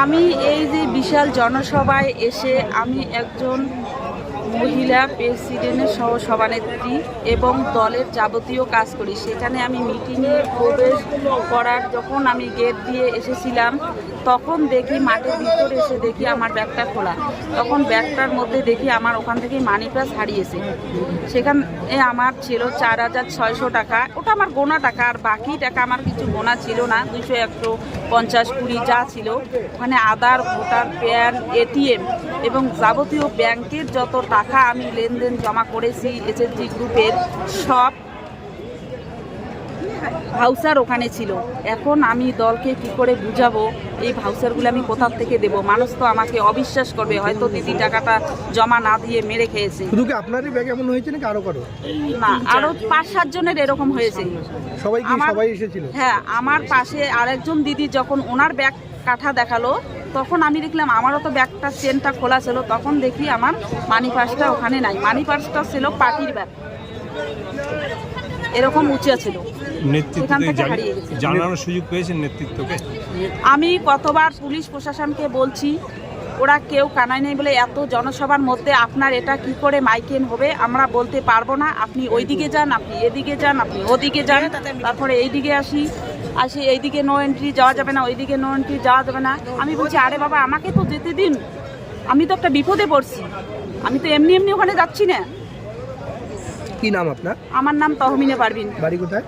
আমি এই যে বিশাল জনসভায় এসে আমি একজন মহিলা প্রেসিডেন্টের সহ সভানেত্রী এবং দলের যাবতীয় কাজ করি। সেখানে আমি মিটিংয়ে প্রবেশ করার যখন আমি গেট দিয়ে এসেছিলাম, তখন দেখি মাঠের ভিতরে এসে দেখি আমার ব্যাগটা খোলা। তখন ব্যাগটার মধ্যে দেখি আমার ওখান থেকে মানি পাস হারিয়েছে। সেখানে আমার ছিল চার হাজার ছয়শো টাকা। ওটা আমার গোনা টাকা, আর বাকি টাকা আমার কিছু গোনা ছিল না। দুশো একশো পঞ্চাশ কুড়ি যা ছিল। ওখানে আধার, ভোটার, প্যান এটিএম এবং যাবতীয় ব্যাংকের যত টাকা আমি লেনদেন জমা করেছি এসএসজি গ্রুপের সব ভাউচার ওখানে ছিল। এখন আমি দলকে কি করে বুঝাবো? এই ভাউচারগুলো আমি কোথার থেকে দেব? মানুষ তো আমাকে অবিশ্বাস করবে হয়তো দিদি টাকাটা জমা না দিয়ে মেরে খেয়েছে। শুধু কি আপনারই ব্যাগ এমন হয়েছে নাকি আরও কারও? না আরও পাঁচ সাত জনের এরকম হয়েছে। সবাই কি সবাই এসেছিল? হ্যাঁ আমার পাশে আরেকজন দিদি যখন ওনার ব্যাগ কাঠা দেখাল তখন আমি দেখলাম আমারও তো ব্যাগটা চেনটা খোলা ছিল তখন দেখি আমার মানি পার্সটা ওখানে নাই। মানি পার্সটা ছিল পার্টির ব্যাগ। এরকম উঁচা ছিল। জানানোর সুযোগ পেয়েছেন নেতৃত্বকে? আমি কতবার পুলিশ প্রশাসনকে বলছি ওরা কেউ কানায় নেই বলে এত জনসভার মধ্যে আপনার এটা কি করে মাইকেন হবে আমরা বলতে পারব না। আপনি ওইদিকে যান আপনি এদিকে যান আপনি ওদিকে যান তারপরে এইদিকে আসি। আসি এইদিকে নো এন্ট্রি যাওয়া যাবে না ওইদিকে নো এন্ট্রি যাওয়া যাবে না। আমি বলছি আরে বাবা আমাকে তো যেতে দিন। আমি তো একটা বিপদে পড়ছি। আমি তো এমনি এমনি ওখানে যাচ্ছি না। কি নাম আপনার? আমার নাম তহমিনে পারবিন বাড়ি কোথায়?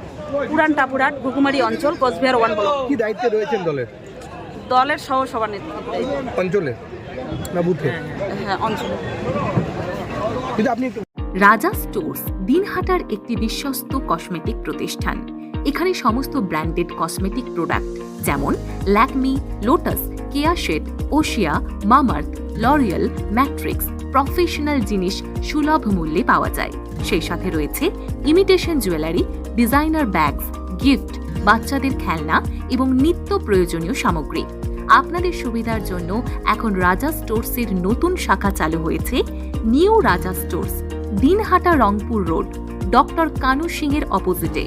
পুরান টাপুরাট ঘুঘুমারি অঞ্চল কোচবিহার ওয়ান ব্লক। কি দায়িত্বে রয়েছেন দলের? দলের সহ সভানেত্রী অঞ্চলে না বুথে? হ্যাঁ অঞ্চল কিন্তু আপনি রাজা স্টোর্স দিনহাটার একটি বিশ্বস্ত কসমেটিক প্রতিষ্ঠান। এখানে সমস্ত ব্র্যান্ডেড কসমেটিক প্রোডাক্ট, যেমন Lakme, Lotus, Keya Seth, Oshea, Mamaearth, L'Oreal, Matrix, professional জিনিস সুলভ মূল্যে পাওয়া যায়। সেই সাথে রয়েছে imitation jewellery, designer bags, gift, বাচ্চাদের খেলনা এবং নিত্য প্রয়োজনীয় সামগ্রী। আপনাদের সুবিধার জন্য এখন রাজা স্টোর্সের নতুন শাখা চালু হয়েছে, new Raja stores, Dinhata Rangpur road, doctor Kanu Singh এর অপোজিটে।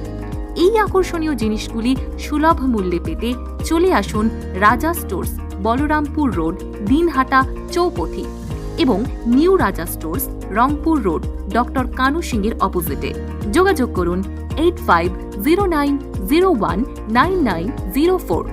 এই আকর্ষণীয় জিনিসগুলি সুলভ মূল্যে পেতে চলে আসুন রাজা স্টোর্স, বলরামপুর রোড, দিনহাটা, চৌপথি এবং new Raja stores, Rangpur road, doctor Kanu সিংয়ের অপোজিটে। যোগাযোগ করুন eight five zero nine zero one nine nine zero four.